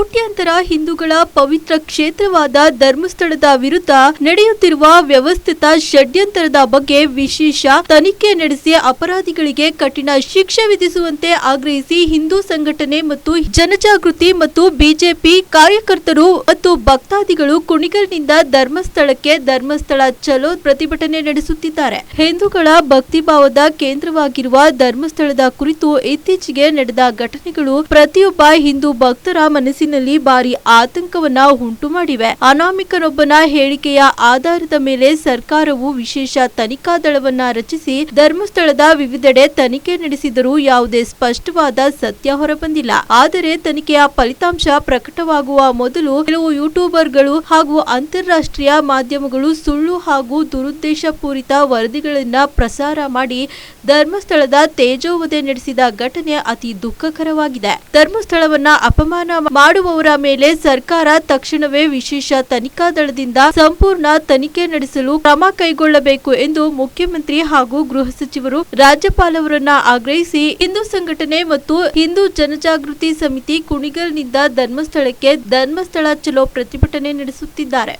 ಕೋಟ್ಯಾಂತರ ಹಿಂದೂಗಳ ಪವಿತ್ರ ಕ್ಷೇತ್ರವಾದ ಧರ್ಮಸ್ಥಳದ ವಿರುದ್ಧ ನಡೆಯುತ್ತಿರುವ ವ್ಯವಸ್ಥಿತ ಷಡ್ಯಂತರದ ಬಗ್ಗೆ ವಿಶೇಷ ತನಿಖೆ ನಡೆಸಿ ಅಪರಾಧಿಗಳಿಗೆ ಕಠಿಣ ಶಿಕ್ಷೆ ವಿಧಿಸುವಂತೆ ಆಗ್ರಹಿಸಿ ಹಿಂದೂ ಸಂಘಟನೆ ಮತ್ತು ಜನಜಾಗೃತಿ ಮತ್ತು ಬಿಜೆಪಿ ಕಾರ್ಯಕರ್ತರು ಮತ್ತು ಭಕ್ತಾದಿಗಳು ಕುಣಿಗಲ್ನಿಂದ ಧರ್ಮಸ್ಥಳಕ್ಕೆ ಧರ್ಮಸ್ಥಳ ಚಲೋ ಪ್ರತಿಭಟನೆ ನಡೆಸುತ್ತಿದ್ದಾರೆ. ಹಿಂದೂಗಳ ಭಕ್ತಿಭಾವದ ಕೇಂದ್ರವಾಗಿರುವ ಧರ್ಮಸ್ಥಳದ ಕುರಿತು ಇತ್ತೀಚೆಗೆ ನಡೆದ ಘಟನೆಗಳು ಪ್ರತಿಯೊಬ್ಬ ಹಿಂದೂ ಭಕ್ತರ ಮನಸ್ಸಿನಲ್ಲಿ ಭಾರಿ ಆತಂಕವನ್ನ ಉಂಟು ಮಾಡಿವೆ. ಅನಾಮಿಕನೊಬ್ಬನ ಹೇಳಿಕೆಯ ಆಧಾರದ ಮೇಲೆ ಸರ್ಕಾರವು ವಿಶೇಷ ತನಿಖಾ ದಳವನ್ನ ರಚಿಸಿ ಧರ್ಮಸ್ಥಳದ ವಿವಿಧೆಡೆ ತನಿಖೆ ನಡೆಸಿದರೂ ಯಾವುದೇ ಸ್ಪಷ್ಟವಾದ ಸತ್ಯ ಹೊರಬಂದಿಲ್ಲ. ಆದರೆ ತನಿಖೆಯ ಫಲಿತಾಂಶ ಪ್ರಕಟವಾಗುವ ಮೊದಲು ಕೆಲವು ಯೂಟ್ಯೂಬರ್ಗಳು ಹಾಗೂ ಅಂತಾರಾಷ್ಟ್ರೀಯ ಮಾಧ್ಯಮಗಳು ಸುಳ್ಳು ಹಾಗೂ ದುರುದ್ದೇಶಪೂರಿತ ವರದಿಗಳನ್ನ ಪ್ರಸಾರ ಮಾಡಿ ಧರ್ಮಸ್ಥಳದ ತೇಜೋವಧೆ ನಡೆಸಿದ ಘಟನೆ ಅತಿ ದುಃಖಕರವಾಗಿದೆ. ಧರ್ಮಸ್ಥಳವನ್ನ ಅಪಮಾನ ಮಾಡುವವರ ಮೇಲೆ ಸರ್ಕಾರ ತಕ್ಷಣವೇ ವಿಶೇಷ ತನಿಖಾ ದಳದಿಂದ ಸಂಪೂರ್ಣ ತನಿಖೆ ನಡೆಸಲು ಕ್ರಮ ಕೈಗೊಳ್ಳಬೇಕು ಎಂದು ಮುಖ್ಯಮಂತ್ರಿ ಹಾಗೂ ಗೃಹ ಸಚಿವರು ರಾಜ್ಯಪಾಲವರನ್ನ ಆಗ್ರಹಿಸಿ ಹಿಂದೂ ಸಂಘಟನೆ ಮತ್ತು ಹಿಂದೂ ಜನಜಾಗೃತಿ ಸಮಿತಿ ಕುಣಿಗಲ್ನಿಂದ ಧರ್ಮಸ್ಥಳಕ್ಕೆ ಧರ್ಮಸ್ಥಳ ಚಲೋ ಪ್ರತಿಭಟನೆ ನಡೆಸುತ್ತಿದ್ದಾರೆ.